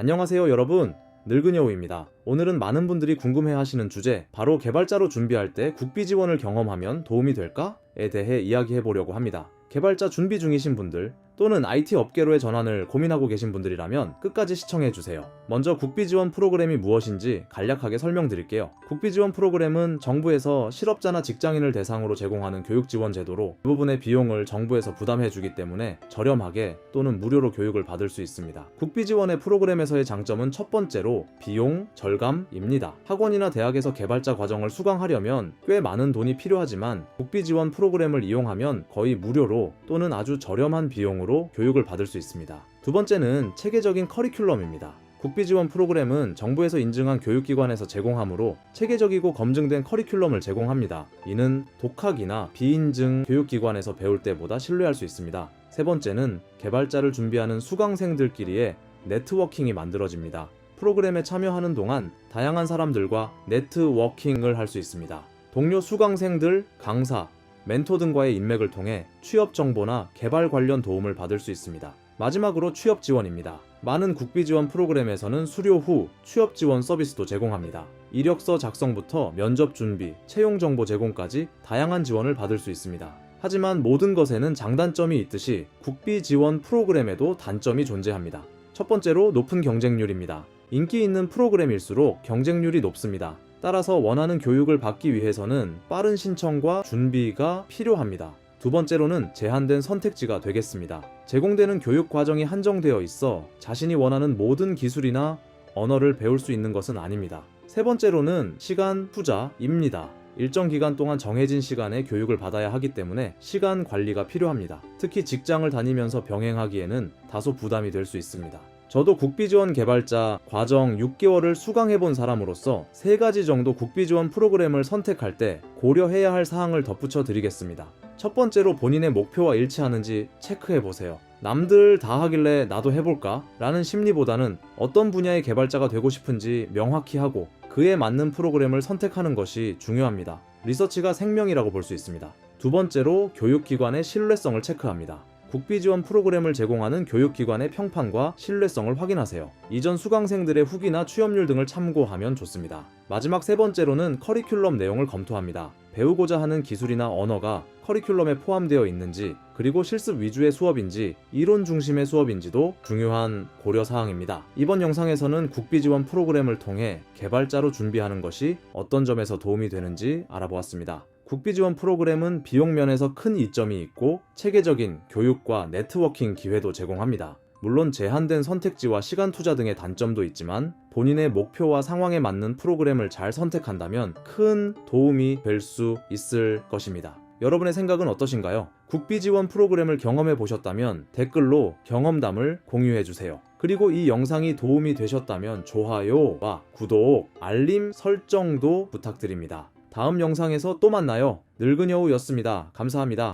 안녕하세요 여러분 늙은여우입니다. 오늘은 많은 분들이 궁금해 하시는 주제 바로 개발자로 준비할 때 국비 지원을 경험하면 도움이 될까?에 대해 이야기해 보려고 합니다. 개발자 준비 중이신 분들 또는 IT 업계로의 전환을 고민하고 계신 분들이라면 끝까지 시청해 주세요. 먼저 국비 지원 프로그램이 무엇인지 간략하게 설명드릴게요. 국비 지원 프로그램은 정부에서 실업자나 직장인을 대상으로 제공하는 교육 지원 제도로 이 부분의 비용을 정부에서 부담해 주기 때문에 저렴하게 또는 무료로 교육을 받을 수 있습니다. 국비 지원의 프로그램에서의 장점은 첫 번째로 비용 절감입니다. 학원이나 대학에서 개발자 과정을 수강하려면 꽤 많은 돈이 필요하지만 국비 지원 프로그램을 이용하면 거의 무료로 또는 아주 저렴한 비용으로 교육을 받을 수 있습니다. 두 번째는 체계적인 커리큘럼입니다. 국비 지원 프로그램은 정부에서 인증한 교육기관에서 제공하므로 체계적이고 검증된 커리큘럼을 제공합니다. 이는 독학이나 비인증 교육기관에서 배울 때보다 신뢰할 수 있습니다. 세 번째는 개발자를 준비하는 수강생들끼리의 네트워킹이 만들어집니다. 프로그램에 참여하는 동안 다양한 사람들과 네트워킹을 할 수 있습니다. 동료 수강생들, 강사, 멘토 등과의 인맥을 통해 취업 정보나 개발 관련 도움을 받을 수 있습니다. 마지막으로 취업 지원입니다. 많은 국비 지원 프로그램에서는 수료 후 취업 지원 서비스도 제공합니다. 이력서 작성부터 면접 준비, 채용 정보 제공까지 다양한 지원을 받을 수 있습니다. 하지만 모든 것에는 장단점이 있듯이 국비 지원 프로그램에도 단점이 존재합니다. 첫 번째로 높은 경쟁률입니다. 인기 있는 프로그램일수록 경쟁률이 높습니다. 따라서 원하는 교육을 받기 위해서는 빠른 신청과 준비가 필요합니다. 두 번째로는 제한된 선택지가 되겠습니다. 제공되는 교육 과정이 한정되어 있어 자신이 원하는 모든 기술이나 언어를 배울 수 있는 것은 아닙니다. 세 번째로는 시간 투자입니다. 일정 기간 동안 정해진 시간에 교육을 받아야 하기 때문에 시간 관리가 필요합니다. 특히 직장을 다니면서 병행하기에는 다소 부담이 될 수 있습니다. 저도 국비지원 개발자 과정 6개월을 수강해본 사람으로서 세 가지 정도 국비지원 프로그램을 선택할 때 고려해야 할 사항을 덧붙여 드리겠습니다. 첫 번째로 본인의 목표와 일치하는지 체크해 보세요. 남들 다 하길래 나도 해볼까? 라는 심리보다는 어떤 분야의 개발자가 되고 싶은지 명확히 하고 그에 맞는 프로그램을 선택하는 것이 중요합니다. 리서치가 생명이라고 볼 수 있습니다. 두 번째로 교육기관의 신뢰성을 체크합니다. 국비 지원 프로그램을 제공하는 교육기관의 평판과 신뢰성을 확인하세요. 이전 수강생들의 후기나 취업률 등을 참고하면 좋습니다. 마지막 세 번째로는 커리큘럼 내용을 검토합니다. 배우고자 하는 기술이나 언어가 커리큘럼에 포함되어 있는지, 그리고 실습 위주의 수업인지, 이론 중심의 수업인지도 중요한 고려 사항입니다. 이번 영상에서는 국비 지원 프로그램을 통해 개발자로 준비하는 것이 어떤 점에서 도움이 되는지 알아보았습니다. 국비 지원 프로그램은 비용 면에서 큰 이점이 있고 체계적인 교육과 네트워킹 기회도 제공합니다. 물론 제한된 선택지와 시간 투자 등의 단점도 있지만 본인의 목표와 상황에 맞는 프로그램을 잘 선택한다면 큰 도움이 될 수 있을 것입니다. 여러분의 생각은 어떠신가요? 국비 지원 프로그램을 경험해 보셨다면 댓글로 경험담을 공유해 주세요. 그리고 이 영상이 도움이 되셨다면 좋아요와 구독, 알림 설정도 부탁드립니다. 다음 영상에서 또 만나요. 늙은 여우였습니다. 감사합니다.